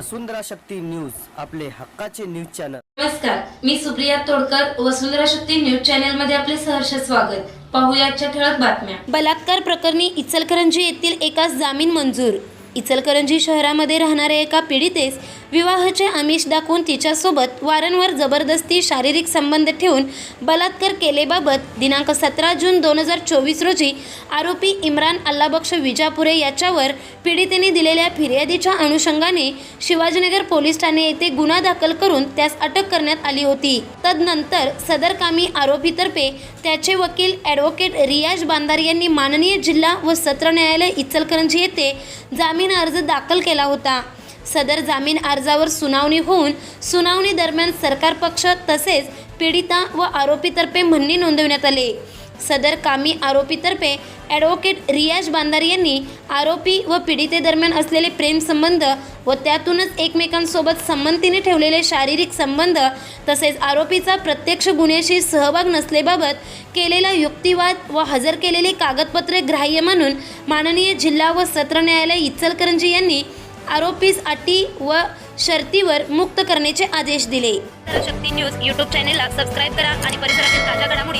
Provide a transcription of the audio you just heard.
वसुंधरा Shakti news आपले हक्काचे news channel. नमस्कार मी सुप्रिया तोडकर वसुंधरा शक्ती न्यूज चॅनलमध्ये आपले सहर्ष स्वागत. पाहूया आजच्या ठळक बातम्या. बलात्कार प्रकरणी इचलकरंजी येथील एका जामीन मंजूर. इचलकरंजी शहरामध्ये राहणाऱ्या एका पीडितेस विवाहाचे आमिष दाखवून तिच्यासोबत वारंवार जबरदस्ती शारीरिक संबंध ठेवून बलात्कार केलेबाबत दिनांक सतरा जून दोन हजार चोवीस रोजी आरोपी इम्रान अल्लाबक्ष विजापुरे याच्यावर पीडितेने दिलेल्या फिर्यादीच्या अनुषंगाने शिवाजीनगर पोलीस ठाणे येथे गुन्हा दाखल करून त्यास अटक करण्यात आली होती. तदनंतर सदरकामी आरोपीतर्फे त्याचे वकील ॲडव्होकेट रियाज बांदार यांनी माननीय जिल्हा व सत्र न्यायालय इचलकरंजी येथे जामीन अर्ज दाखल केला होता. सदर जामीन अर्जावर सुनावणी होऊन सुनावणी दरम्यान सरकार पक्ष तसेच पीडिता व आरोपीतर्फे म्हणणे नोंदवण्यात आले. सदर कामी आरोपीतर्फे ॲडव्होकेट रियाज बांदार यांनी आरोपी व पीडितेदरम्यान असलेले प्रेमसंबंध व त्यातूनच एकमेकांसोबत संमतीने ठेवलेले शारीरिक संबंध तसेच आरोपीचा प्रत्यक्ष गुन्ह्याशी सहभाग नसलेबाबत केलेला युक्तिवाद व हजर केलेली कागदपत्रे ग्राह्य मानून माननीय जिल्हा व सत्र न्यायालय इचलकरंजी यांनी आरोपीस अटी व शर्तीवर मुक्त करण्याचे आदेश दिले. शक्ती न्यूज यूट्यूब चॅनेलला सबस्क्राईब करा आणि परिसरातील ताज्या घडामोडी